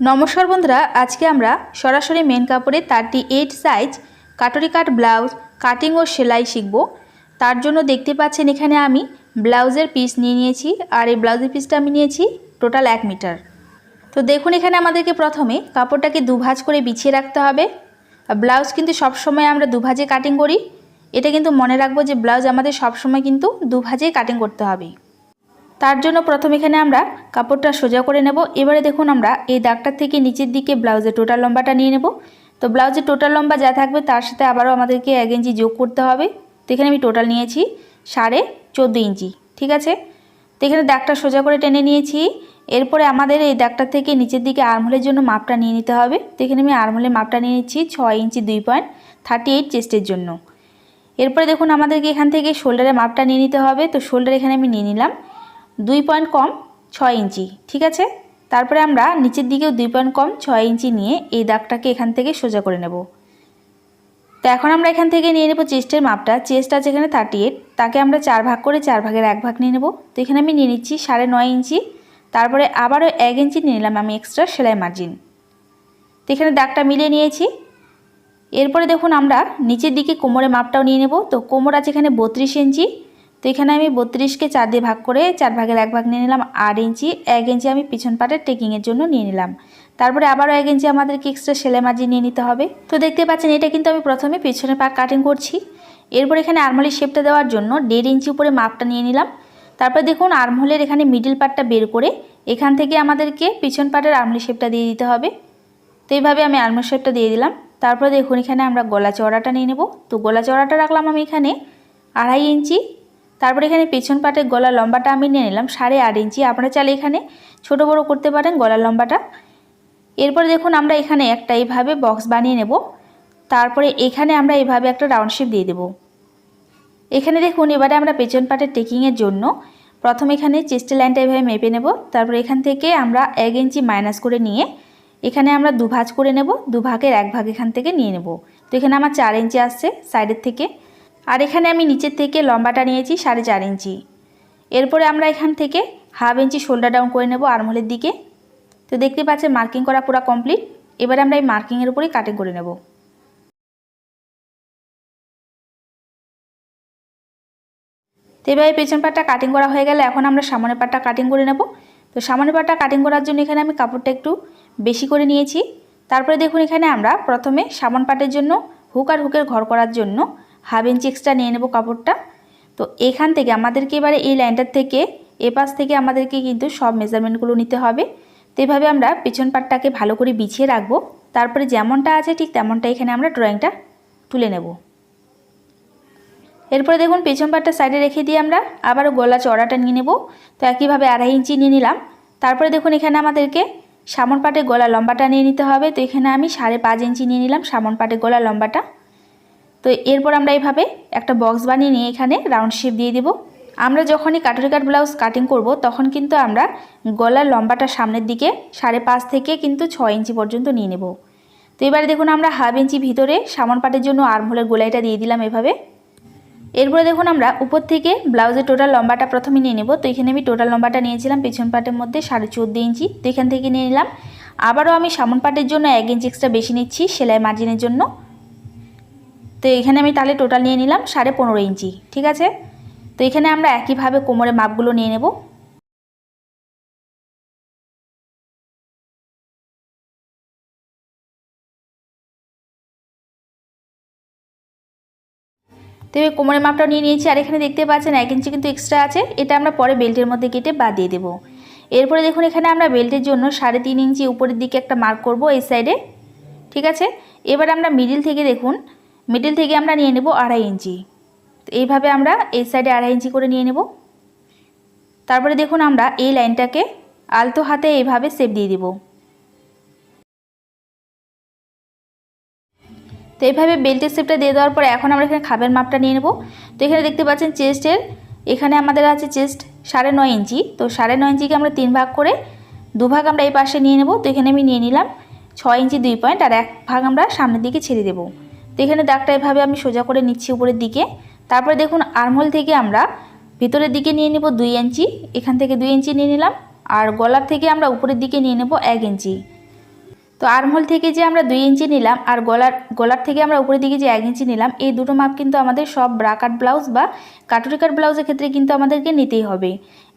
নমস্কার বন্ধুরা, আজকে আমরা সরাসরি মেন কাপড়ে thirty eight size katori cut blouse cutting ও সেলাই শিখব। তার জন্য দেখতে পাচ্ছেন এখানে আমি ব্লাউজের পিস নিয়ে নিয়েছি আর এই ব্লাউজের পিসটা আমি নিয়েছি টোটাল এক মিটার তো দেখুন এখানে আমাদেরকে প্রথমে কাপড়টাকে দুভাজ করে বিছিয়ে রাখতে হবে। ব্লাউজ কিন্তু সবসময় আমরা দুভাজে কাটিং করি। এটা কিন্তু মনে রাখব যে ব্লাউজ আমাদের সবসময় কিন্তু দুভাজেই কাটিং করতে হবে। তার জন্য প্রথম এখানে আমরা কাপড়টা সোজা করে নেব। এবারে দেখুন আমরা এই দাগটার থেকে নিচের দিকে ব্লাউজের টোটাল লম্বাটা নিয়ে নেব। তো ব্লাউজের টোটাল লম্বা যা থাকবে তার সাথে আবারও আমাদেরকে এক ইঞ্চি যোগ করতে হবে। তো এখানে আমি টোটাল নিয়েছি সাড়ে চোদ্দ ইঞ্চি, ঠিক আছে? তো এখানে দাগটা সোজা করে টেনে নিয়েছি। এরপরে আমাদের এই দাগটার থেকে নিচের দিকে আর্মহোলের জন্য মাপটা নিয়ে নিতে হবে। তো এখানে আমি আর্মহোলের মাপটা নিয়ে নিচ্ছি ছয় ইঞ্চি দুই পয়েন্ট থার্টি এইট চেস্টের জন্য। এরপরে দেখুন আমাদেরকে এখান থেকে শোল্ডারের মাপটা নিয়ে নিতে হবে। তো শোল্ডার এখানে আমি নিয়ে নিলাম। দুই পয়েন্ট কম ছয় ইঞ্চি, ঠিক আছে? তারপরে আমরা নিচের দিকেও দুই পয়েন্ট কম ছয় ইঞ্চি নিয়ে এই দাগটাকে এখান থেকে সোজা করে নেব। তো এখন আমরা এখান থেকে নিয়ে নেব চেস্টের মাপটা। চেস্ট আছে এখানে থার্টি এইট তাকে আমরা চার ভাগ করে চার ভাগের এক ভাগ নিয়ে নেব। তো এখানে আমি নিয়ে নিচ্ছি সাড়ে নয় ইঞ্চি, তারপরে আবারও এক ইঞ্চি নিয়ে নিলাম আমি এক্সট্রা সেলাই মার্জিন তো এখানে দাগটা মিলিয়ে নিয়েছি। এরপরে দেখুন আমরা নিচের দিকে কোমরে মাপটাও নিয়ে নেব। তো কোমর আছে এখানে বত্রিশ ইঞ্চি তো এখানে আমি বত্রিশকে চার দিয়ে ভাগ করে চার ভাগের এক ভাগ নিয়ে নিলাম, আট ইঞ্চি। এক ইঞ্চি আমি পিছন পাটের টেকিংয়ের জন্য নিয়ে নিলাম। তারপরে আবারও এক ইঞ্চি আমাদেরকে এক্সট্রা সেলাই মার্জিন নিয়ে নিতে হবে। তো দেখতে পাচ্ছেন, এটা কিন্তু আমি প্রথমে পিছনের পাট কাটিং করছি। এরপর এখানে আর্মহোলের শেপটা দেওয়ার জন্য দেড় ইঞ্চি উপরে মাপটা নিয়ে নিলাম। তারপরে দেখুন আর্মহোলের এখানে মিডিল পার্টটা বের করে এখান থেকে আমাদেরকে পিছন পাটের আর্মহোলের শেপটা দিয়ে দিতে হবে। তো এইভাবে আমি আর্মহোল শেপটা দিয়ে দিলাম। তারপরে দেখুন, এখানে আমরা গলা চড়াটা নিয়ে নেব। তো গলা চড়াটা রাখলাম আমি এখানে আড়াই ইঞ্চি। তারপরে এখানে পেছন পাটের গলা লম্বাটা আমি নিয়ে নিলাম সাড়ে আট ইঞ্চি। আপনারা চাইলে এখানে ছোট বড় করতে পারেন গলা লম্বাটা। এরপরে দেখুন আমরা এখানে একটা এইভাবে বক্স বানিয়ে নেব। তারপরে এখানে আমরা এইভাবে একটা রাউন্ড শেপ দিয়ে দেব। এখানে দেখুন এবারে আমরা পেছন পাটের টেকিংয়ের জন্য প্রথম এখানে চেস্টের লাইনটা এভাবে মেপে নেব। তারপরে এখান থেকে আমরা এক ইঞ্চি মাইনাস করে নিয়ে এখানে আমরা দুভাজ করে নেব। দুভাগের এক ভাগ এখান থেকে নিয়ে নেব। তো এখানে আমার চার ইঞ্চি আসছে সাইডের থেকে। আর এখানে আমি নিচের থেকে লম্বাটা নিয়েছি সাড়ে চার ইঞ্চি। এরপরে আমরা এখান থেকে হাফ ইঞ্চি শোল্ডার ডাউন করে নেব আর্মহোলের দিকে। তো দেখতে পাচ্ছেন মার্কিং করা পুরো কমপ্লিট। এবারে আমরা এই মার্কিংয়ের উপরেই কাটিং করে নেব। তো এবার এই পেছন পাটটা কাটিং করা হয়ে গেলে এখন আমরা সামনের পাটটা কাটিং করে নেব। তো সামনের পাটটা কাটিং করার জন্য এখানে আমি কাপড়টা একটু বেশি করে নিয়েছি। তারপরে দেখুন এখানে আমরা প্রথমে সামন পাটের জন্য হুক আর হুকের ঘর করার জন্য হাফ ইঞ্চি এক্সট্রা নিয়ে নেব কাপড়টা। তো এখান থেকে আমাদেরকে এবারে এই লাইনটার থেকে এপাশ থেকে আমাদেরকে কিন্তু সব মেজারমেন্টগুলো নিতে হবে। তো এভাবে আমরা পিছন পাটটাকে ভালো করে বিছিয়ে রাখব। তারপরে যেমনটা আছে ঠিক তেমনটা এখানে আমরা ড্রয়িংটা তুলে নেব। এরপরে দেখুন পেছন পাটটা সাইডে রেখে দিয়ে আমরা আবারও গলা চড়াটা নিয়ে নেব। তো একইভাবে আড়াই ইঞ্চি নিয়ে নিলাম। তারপরে দেখুন এখানে আমাদেরকে সামন পাটের গলা লম্বাটা নিয়ে নিতে হবে। তো এখানে আমি সাড়ে পাঁচ ইঞ্চি নিয়ে নিলাম সামন পাটের গলা লম্বাটা। তো এরপর আমরা এইভাবে একটা বক্স বানিয়ে নিয়ে এখানে রাউন্ড শেপ দিয়ে দেব। আমরা যখনই কাটরি কাট ব্লাউজ কাটিং করব, তখন কিন্তু আমরা গলার লম্বাটা সামনের দিকে সাড়ে পাঁচ থেকে কিন্তু ছয় ইঞ্চি পর্যন্ত নিয়ে নেব। তো এবারে দেখুন আমরা হাফ ইঞ্চি ভিতরে সামন পাটের জন্য আর্মহোলের গোলাইটা দিয়ে দিলাম এভাবে। এরপরে দেখুন আমরা উপর থেকে ব্লাউজের টোটাল লম্বাটা প্রথমে নিয়ে নেব। তো এখানে আমি টোটাল লম্বাটা নিয়েছিলাম পেছন পাটের মধ্যে সাড়ে চোদ্দ ইঞ্চি। তো এখান থেকে নিয়ে নিলাম। আবারও আমি সামন পাটের জন্য এক ইঞ্চি এক্সট্রা বেশি নিচ্ছি সেলাই মার্জিনের জন্য। তো এখানে আমি তাহলে টোটাল নিয়ে নিলাম সাড়ে পনেরো ইঞ্চি, ঠিক আছে? তো এখানে আমরা একইভাবে কোমরের মাপগুলো নিয়ে নেব। তো এবার কোমরের মাপটা নিয়ে নিয়েছি, আর এখানে দেখতে পাচ্ছেন এক ইঞ্চি কিন্তু এক্সট্রা আছে। এটা আমরা পরে বেল্টের মধ্যে কেটে বাদ দিয়ে দেবো। এরপরে দেখুন, এখানে আমরা বেল্টের জন্য সাড়ে তিন ইঞ্চি উপরের দিকে একটা মার্ক করব এই সাইডে ঠিক আছে? এবার আমরা মিডিল থেকে দেখুন মিডিল থেকে আমরা নিয়ে নেব আড়াই ইঞ্চি। তো এইভাবে আমরা এই সাইডে আড়াই ইঞ্চি করে নিয়ে নেব। তারপরে দেখুন আমরা এই লাইনটাকে আলতো হাতে এইভাবে সেপ দিয়ে দিব। তো এইভাবে বেল্টের শেপটা দিয়ে দেওয়ার পরে এখন আমরা এখানে খাবের মাপটা নিয়ে নেব। তো এখানে দেখতে পাচ্ছেন চেস্টের, এখানে আমাদের আছে চেস্ট সাড়ে নয় ইঞ্চি। তো সাড়ে নয় ইঞ্চিকে আমরা তিন ভাগ করে দু ভাগ আমরা এই পাশে নিয়ে নেব। তো এখানে আমি নিয়ে নিলাম ছয় ইঞ্চি দুই পয়েন্ট আর এক ভাগ আমরা সামনের দিকে ছেড়ে দেবো। তো এখানে দাগটা এভাবে আমি সোজা করে নিচ্ছি উপরের দিকে। তারপরে দেখুন আর্মহোল থেকে আমরা ভিতরের দিকে নিয়ে নেব দুই ইঞ্চি, এখান থেকে দুই ইঞ্চি নিয়ে নিলাম, আর গলার থেকে আমরা উপরের দিকে নিয়ে নেব এক ইঞ্চি। তো আর্মহোল থেকে যে আমরা দুই ইঞ্চি নিলাম, আর গলার গলার থেকে আমরা উপরের দিকে যে এক ইঞ্চি নিলাম, এই দুটো মাপ কিন্তু আমাদের সব ব্রাকাট ব্লাউজ বা কাটুরি কাট ব্লাউজের ক্ষেত্রে কিন্তু আমাদেরকে নিতেই হবে।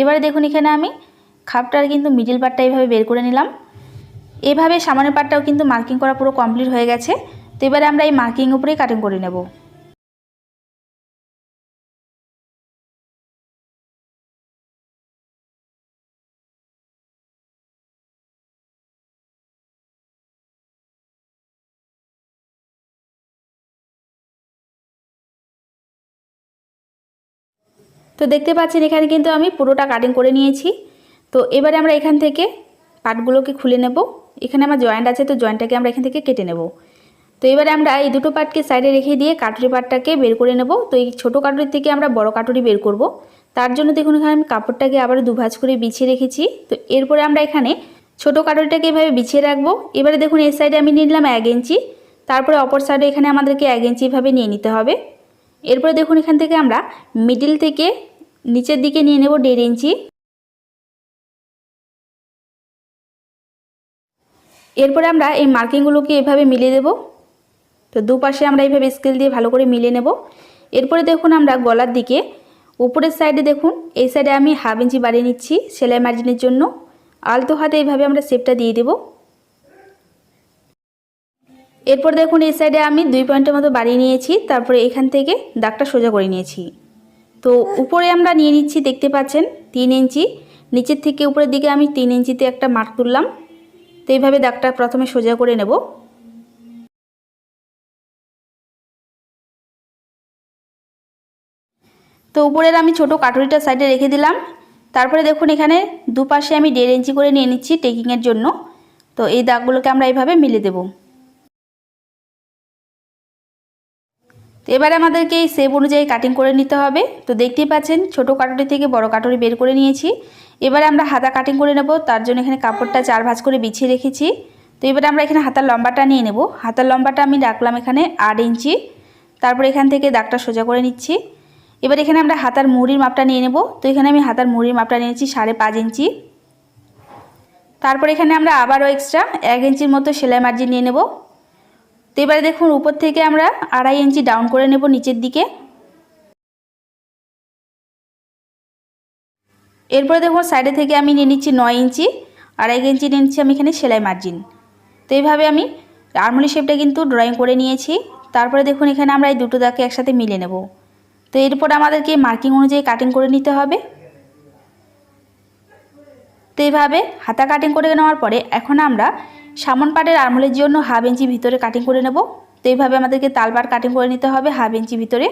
এবারে দেখুন এখানে আমি খাপটার কিন্তু মিডিল পার্টটা এইভাবে বের করে নিলাম। এভাবে সামনের পার্টটাও কিন্তু মার্কিং করা পুরো কমপ্লিট হয়ে গেছে। তো এবারে আমরা এই মার্কিং উপরেই কাটিং করে নেব। তো দেখতে পাচ্ছেন, এখানে কিন্তু আমি পুরোটা কাটিং করে নিয়েছি। তো এবারে আমরা এখান থেকে পার্টগুলোকে খুলে নেব। এখানে আমার জয়েন্ট আছে, তো জয়েন্টটাকে আমরা এখান থেকে কেটে নেব। তো এবারে আমরা এই দুটো পার্টকে সাইডে রেখে দিয়ে কাটুরি পার্টটাকে বের করে নেব। তো এই ছোটো কাটুরি থেকে আমরা বড় কাটুরি বের করব। তার জন্য দেখুন, এখানে আমি কাপড়টাকে আবার দুভাজ করে বিছিয়ে রেখেছি। তো এরপরে আমরা এখানে ছোটো কাটুরিটাকে এভাবে বিছিয়ে রাখব। এবারে দেখুন, এই সাইডে আমি নিয়ে নিলাম এক ইঞ্চি। তারপরে অপর সাইডে এখানে আমাদেরকে এক ইঞ্চি এভাবে নিয়ে নিতে হবে। এরপরে দেখুন, এখান থেকে আমরা মিডিল থেকে নিচের দিকে নিয়ে নেব দেড় ইঞ্চি। এরপরে আমরা এই মার্কিংগুলোকে এভাবে মিলিয়ে দেব। তো দুপাশে আমরা এইভাবে স্কেল দিয়ে ভালো করে মিলিয়ে নেব। এরপরে দেখুন আমরা গলার দিকে, উপরের সাইডে দেখুন, এই সাইডে আমি হাফ ইঞ্চি বাড়িয়ে নিচ্ছি সেলাই মার্জিনের জন্য। আলতো হাতে এইভাবে আমরা শেপটা দিয়ে দেব। এরপর দেখুন এই সাইডে আমি দুই পয়েন্টের মতো বাড়িয়ে নিয়েছি, তারপরে এখান থেকে দাগটা সোজা করে নিয়েছি। তো উপরে আমরা নিয়ে নিচ্ছি, দেখতে পাচ্ছেন, তিন ইঞ্চি। নিচের থেকে উপরের দিকে আমি তিন ইঞ্চিতে একটা মার্ক তুললাম। তো এইভাবে দাগটা প্রথমে সোজা করে নেব। তো উপরের আমি ছোট কাটুরিটা সাইডে রেখে দিলাম। তারপরে দেখুন এখানে দুপাশে আমি দেড় ইঞ্চি করে নিয়ে নিচ্ছি টেকিংয়ের জন্য। তো এই দাগগুলোকে আমরা এইভাবে মিলে দেব। তো এবারে আমাদেরকে এই সেপ অনুযায়ী কাটিং করে নিতে হবে। তো দেখতেই পাচ্ছেন ছোট কাটুরি থেকে বড় কাটুরি বের করে নিয়েছি। এবারে আমরা হাতা কাটিং করে নেব। তার জন্য এখানে কাপড়টা চার ভাঁজ করে বিছিয়ে রেখেছি। তো এবারে আমরা এখানে হাতার লম্বাটা নিয়ে নেব। হাতার লম্বাটা আমি রাখলাম এখানে আট ইঞ্চি। তারপর এখান থেকে দাগটা সোজা করে নিচ্ছি। এবার এখানে আমরা হাতার মুড়ির মাপটা নিয়ে নেব। তো এখানে আমি হাতার মুড়ির মাপটা নিয়েছি সাড়ে পাঁচ ইঞ্চি। তারপর এখানে আমরা আবারও এক্সট্রা এক ইঞ্চির মতো সেলাই মার্জিন নিয়ে নেব। তো এবারে দেখুন, উপর থেকে আমরা আড়াই ইঞ্চি ডাউন করে নেব নিচের দিকে। এরপরে দেখুন সাইডে থেকে আমি নিয়ে নিচ্ছি নয় ইঞ্চি। আড়াই ইঞ্চি নিয়ে নিচ্ছি আমি এখানে সেলাই মার্জিন। তো এইভাবে আমি আর্মলি শেপটা কিন্তু ড্রয়িং করে নিয়েছি। তারপরে দেখুন, এখানে আমরা এই দুটো দাগকে একসাথে মিলে নেব। তো এরপর আমাদেরকে মার্কিং অনুযায়ী কাটিং করে নিতে হবে। তো এইভাবে হাতা কাটিং করে নেওয়ার পরে এখন আমরা সামন পাটের আরমোলের জন্য হাফ ইঞ্চি ভিতরে কাটিং করে নেব। তো এইভাবে আমাদেরকে তালবার কাটিং করে নিতে হবে হাফ ইঞ্চি ভিতরে।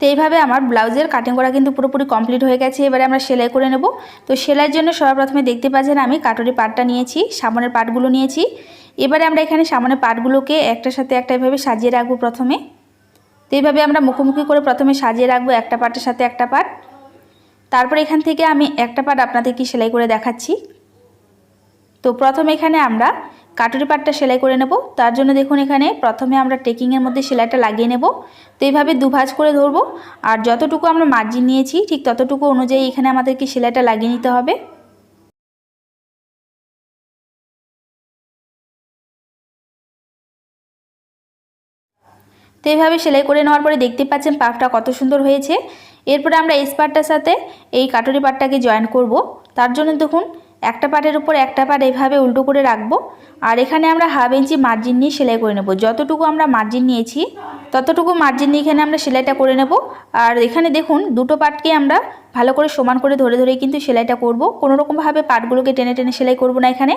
তো এইভাবে আমার ব্লাউজের কাটিং করা কিন্তু পুরোপুরি কমপ্লিট হয়ে গেছে। এবারে আমরা সেলাই করে নেব। তো সেলাইয়ের জন্য সর্বপ্রথমে দেখতে পাচ্ছেন আমি কাটরি পাটটা নিয়েছি, সামনের পাটগুলো নিয়েছি। এবারে আমরা এখানে সামনের পাটগুলোকে একটার সাথে একটা এভাবে সাজিয়ে রাখব প্রথমে। তো এইভাবে আমরা মুখোমুখি করে প্রথমে সাজিয়ে রাখব একটা পাটের সাথে একটা পাট। তারপর এখান থেকে আমি একটা পাট আপনাদেরকে সেলাই করে দেখাচ্ছি। তো প্রথমে এখানে আমরা কাটুরি পাটটা সেলাই করে নেব। তার জন্য দেখুন এখানে প্রথমে আমরা টেকিংয়ের মধ্যে সেলাইটা লাগিয়ে নেব। তো এইভাবে দুভাজ করে ধরবো। আর যতটুকু আমরা মার্জিন নিয়েছি, ঠিক ততটুকু অনুযায়ী এখানে আমাদেরকে সেলাইটা লাগিয়ে নিতে হবে। তো এইভাবে সেলাই করে নেওয়ার পরে দেখতে পাচ্ছেন পাফটা কত সুন্দর হয়েছে। এরপরে আমরা এই পাটটার সাথে এই কাটুরি পাটটাকে জয়েন করব। তার জন্য দেখুন একটা পাটের উপর একটা পাট এভাবে উল্টো করে রাখব। আর এখানে আমরা হাফ ইঞ্চি মার্জিন নিয়ে সেলাই করে নেব। যতটুকু আমরা মার্জিন নিয়েছি, ততটুকু মার্জিন নিয়ে এখানে আমরা সেলাইটা করে নেব। আর এখানে দেখুন, দুটো পাটকে আমরা ভালো করে সমান করে ধরে ধরে কিন্তু সেলাইটা করব। কোনোরকমভাবে পাটগুলোকে টেনে টেনে সেলাই করব না এখানে।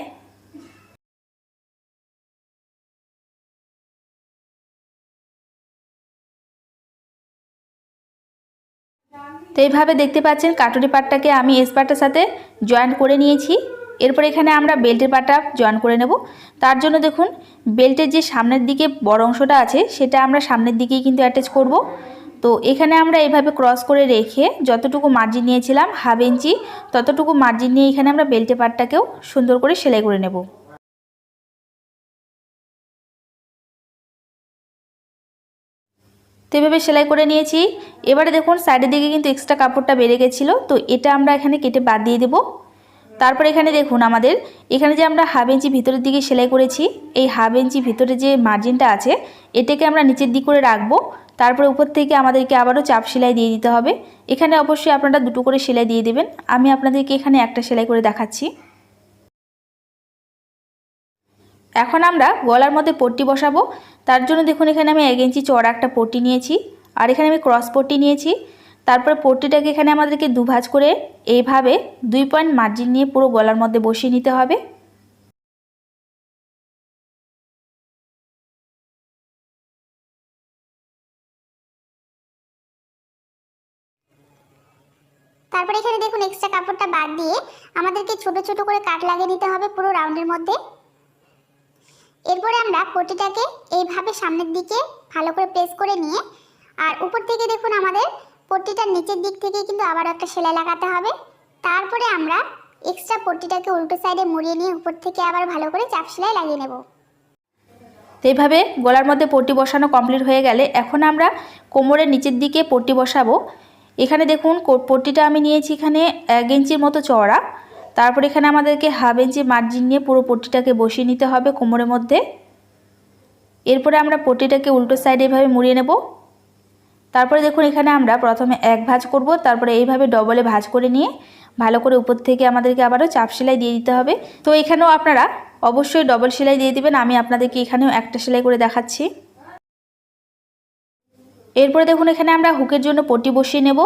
তো এইভাবে দেখতে পাচ্ছেন কাটুরি পাটটাকে আমি এস পাটটার সাথে জয়েন করে নিয়েছি। এরপর এখানে আমরা বেল্টের পাটা জয়েন করে নেব। তার জন্য দেখুন, বেল্টের যে সামনের দিকে বড় অংশটা আছে, সেটা আমরা সামনের দিকেই কিন্তু অ্যাটাচ করব। তো এখানে আমরা এইভাবে ক্রস করে রেখে যতটুকু মার্জিন নিয়েছিলাম হাফ ইঞ্চি ততটুকু মার্জিন নিয়ে এখানে আমরা বেল্টের পাটটাকেও সুন্দর করে সেলাই করে নেব। তো এভাবে সেলাই করে নিয়েছি। এবারে দেখুন সাইডের দিকে কিন্তু এক্সট্রা কাপড়টা বেড়ে গেছিল। তো এটা আমরা এখানে কেটে বাদ দিয়ে দেবো। তারপর এখানে দেখুন আমাদের, এখানে যে আমরা হাফ ইঞ্চি ভিতরের দিকে সেলাই করেছি, এই হাফ ইঞ্চি ভিতরে যে মার্জিনটা আছে, এটাকে আমরা নিচের দিক করে রাখব। তারপরে উপর থেকে আমাদেরকে আবারও চাপ সেলাই দিয়ে দিতে হবে। এখানে অবশ্যই আপনারা দুটো করে সেলাই দিয়ে দেবেন। আমি আপনাদেরকে এখানে একটা সেলাই করে দেখাচ্ছি। এখন আমরা গলার মধ্যে পট্টি বসাবো। তার জন্য দেখুন এখানে আমি এক ইঞ্চি চড়া একটা পট্টি নিয়েছি আর এখানে আমি ক্রস পট্টি নিয়েছি। তারপরে পট্টিটাকে এখানে আমাদেরকে দুভাজ করে এইভাবে দুই পয়েন্ট মার্জিন নিয়ে পুরো গলার মধ্যে বসিয়ে নিতে হবে। তারপরে এখানে দেখুন এক্সট্রা কাপড়টা বাদ দিয়ে আমাদেরকে ছোট ছোট করে কাট লাগিয়ে নিতে হবে পুরো রাউন্ডের মধ্যে। এরপরে আমরা পটিটাকে এইভাবে সামনের দিকে ভালো করে প্রেস করে নিয়ে, আর উপর থেকে দেখুন আমাদের পট্টিটার নিচের দিক থেকে কিন্তু আবার একটা সেলাই লাগাতে হবে। তারপরে আমরা এক্সট্রা পট্টিটাকে উল্টো সাইডে মুড়িয়ে নিয়ে উপর থেকে আবার ভালো করে চাপ সেলাই লাগিয়ে নেব। তো এইভাবে গলার মধ্যে পট্টি বসানো কমপ্লিট হয়ে গেলে এখন আমরা কোমরের নিচের দিকে পট্টি বসাবো। এখানে দেখুন পট্টিটা আমি নিয়েছি এখানে এক ইঞ্চির মতো চওড়া। তারপর এখানে আমাদেরকে হাফ ইঞ্চি মার্জিন নিয়ে পুরো পট্টিটাকে বসিয়ে নিতে হবে কোমরের মধ্যে। এরপরে আমরা পট্টিটাকে উল্টো সাইডে এভাবে মুড়িয়ে নেব। তারপরে দেখুন এখানে আমরা প্রথমে এক ভাঁজ করব, তারপরে এইভাবে ডবলে ভাঁজ করে নিয়ে ভালো করে উপর থেকে আমাদেরকে আবারও চাপ সেলাই দিয়ে দিতে হবে। তো এখানেও আপনারা অবশ্যই ডবল সেলাই দিয়ে দিবেন, আমি আপনাদেরকে এখানেও একটা সেলাই করে দেখাচ্ছি। এরপরে দেখুন এখানে আমরা হুকের জন্য পট্টি বসিয়ে নেব।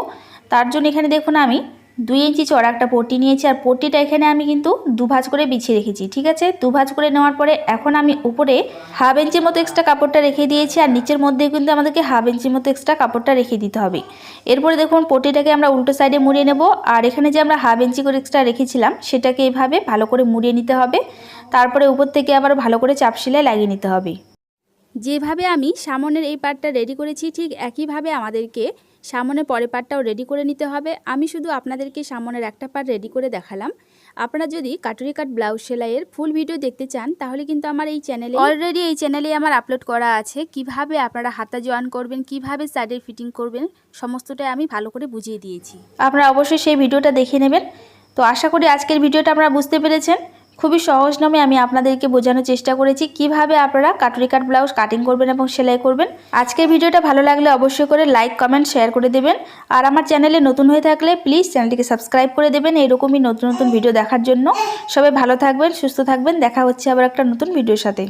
তার জন্য এখানে দেখুন আমি দুই ইঞ্চি চড়া একটা পট্টি নিয়েছি আর পট্টিটা এখানে আমি কিন্তু দুভাজ করে বিছিয়ে রেখেছি, ঠিক আছে? দুভাজ করে নেওয়ার পরে এখন আমি উপরে হাফ ইঞ্চির মতো এক্সট্রা কাপড়টা রেখে দিয়েছি আর নিচের মধ্যে কিন্তু আমাদেরকে হাফ ইঞ্চির মতো এক্সট্রা কাপড়টা রেখে দিতে হবে। এরপরে দেখুন, পট্টিটাকে আমরা উল্টো সাইডে মুড়িয়ে নেব আর এখানে যে আমরা হাফ ইঞ্চি করে এক্সট্রা রেখেছিলাম সেটাকে এইভাবে ভালো করে মুড়িয়ে নিতে হবে। তারপরে উপর থেকে আবার ভালো করে চাপ সেলাই লাগিয়ে নিতে হবে। যেভাবে আমি সামনের এই পার্টটা রেডি করেছি, ঠিক একইভাবে আমাদেরকে সামনের পরের পার্টটাও রেডি করে নিতে হবে। আমি শুধু আপনাদেরকে সামনের একটা পার্ট রেডি করে দেখালাম। আপনারা যদি কাটুরি কাট ব্লাউজ সেলাইয়ের ফুল ভিডিও দেখতে চান, তাহলে কিন্তু আমার এই চ্যানেলে অলরেডি এই চ্যানেলে আমার আপলোড করা আছে। কীভাবে আপনারা হাতা জয়েন করবেন, কীভাবে সাইডের ফিটিং করবেন, সমস্তটাই আমি ভালো করে বুঝিয়ে দিয়েছি। আপনারা অবশ্যই সেই ভিডিওটা দেখে নেবেন। তো আশা করি আজকের ভিডিওটা আপনারা বুঝতে পেরেছেন। খুবই সহজ নামে আমি আপনাদেরকে বোঝানোর চেষ্টা করেছি। কীভাবে আপনারা কাটুরি কাট ব্লাউজ কাটিং করবেন এবং সেলাই করবেন। আজকের ভিডিওটা ভালো লাগলে অবশ্যই করে লাইক কমেন্ট শেয়ার করে দেবেন। আর আমার চ্যানেলে নতুন হয়ে থাকলে প্লিজ চ্যানেলটিকে সাবস্ক্রাইব করে দেবেন এরকমই নতুন নতুন ভিডিও দেখার জন্য। সবাই ভালো থাকবেন, সুস্থ থাকবেন। দেখা হচ্ছে আবার একটা নতুন ভিডিওর সাথে।